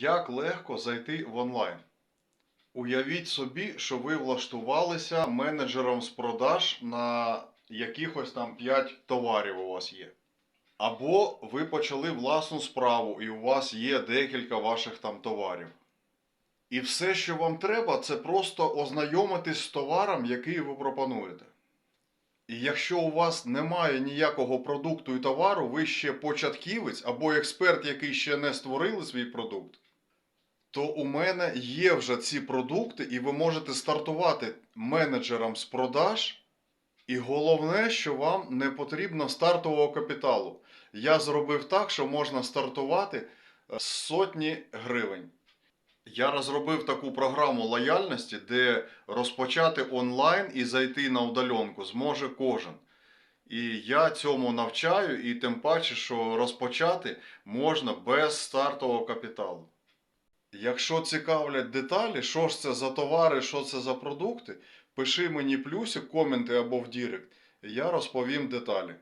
Як легко зайти в онлайн? Уявіть собі, що ви влаштувалися менеджером з продаж на якихось там 5 товарів у вас є. Або ви почали власну справу і у вас є декілька ваших там товарів. І все, що вам треба, це просто ознайомитись з товаром, який ви пропонуєте. І якщо у вас немає ніякого продукту і товару, ви ще початківець або експерт, який ще не створили свій продукт, то у мене є вже ці продукти, і ви можете стартувати менеджером з продаж. І головне, що вам не потрібно стартового капіталу. Я зробив так, що можна стартувати е, з сотні гривень. Я розробив таку програму лояльності, де розпочати онлайн і зайти на удаленку зможе кожен. І я цьому навчаю, і тим паче, що розпочати можна без стартового капіталу. Якщо цікавлять деталі, що ж це за товари, що це за продукти, пиши мені плюсик, коменти або в Дірект, і я розповім деталі.